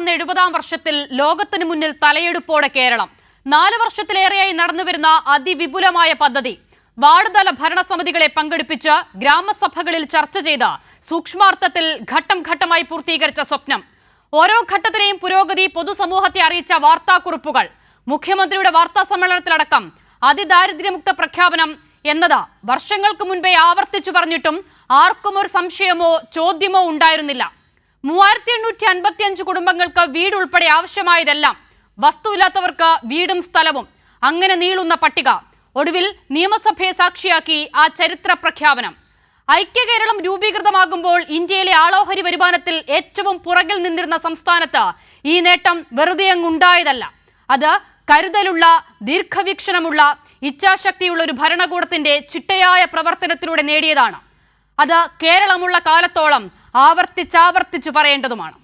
കടന്ന എഴുപതാം വർഷത്തിൽ ലോകത്തിനു മുന്നിൽ തലയെടുപ്പോടെ കേരളം. നാല് വർഷത്തിലേറെയായി നടന്നുവരുന്ന അതിവിപുലമായ പദ്ധതി. വാർഡ് തല ഭരണസമിതികളെ പങ്കെടുപ്പിച്ച് ഗ്രാമസഭകളിൽ ചർച്ച ചെയ്ത് സൂക്ഷ്മാർത്ഥത്തിൽ ഘട്ടം ഘട്ടമായി പൂർത്തീകരിച്ച സ്വപ്നം. ഓരോ ഘട്ടത്തിലെയും പുരോഗതി പൊതുസമൂഹത്തെ അറിയിച്ച വാർത്താക്കുറിപ്പുകൾ മുഖ്യമന്ത്രിയുടെ വാർത്താ സമ്മേളനത്തിലടക്കം അതിദാരിദ്ര്യമുക്ത പ്രഖ്യാപനം എന്നത് വർഷങ്ങൾക്ക് മുൻപേ ആവർത്തിച്ചു പറഞ്ഞിട്ടും ആർക്കും ഒരു സംശയമോ ചോദ്യമോ ഉണ്ടായിരുന്നില്ല. മൂവായിരത്തി എണ്ണൂറ്റി അൻപത്തി അഞ്ച് കുടുംബങ്ങൾക്ക് വീട് ഉൾപ്പെടെ ആവശ്യമായതെല്ലാം വസ്തുവില്ലാത്തവർക്ക് വീടും സ്ഥലവും അങ്ങനെ നീളുന്ന പട്ടിക. ഒടുവിൽ നിയമസഭയെ സാക്ഷിയാക്കി ആ ചരിത്ര പ്രഖ്യാപനം. ഐക്യ കേരളം രൂപീകൃതമാകുമ്പോൾ ഇന്ത്യയിലെ ആളോഹരി വരുമാനത്തിൽ ഏറ്റവും പുറകിൽ നിന്നിരുന്ന സംസ്ഥാനത്ത് ഈ നേട്ടം വെറുതെ അങ്ങുണ്ടായതല്ല അത് കരുതലുള്ള ദീർഘവീക്ഷണമുള്ള ഇച്ഛാശക്തിയുള്ള ഒരു ഭരണകൂടത്തിന്റെ ചിട്ടയായ പ്രവർത്തനത്തിലൂടെ നേടിയതാണ്. അത് കേരളമുള്ള കാലത്തോളം ആവർത്തിച്ചാവർത്തിച്ചു പറയേണ്ടതുമാണ്.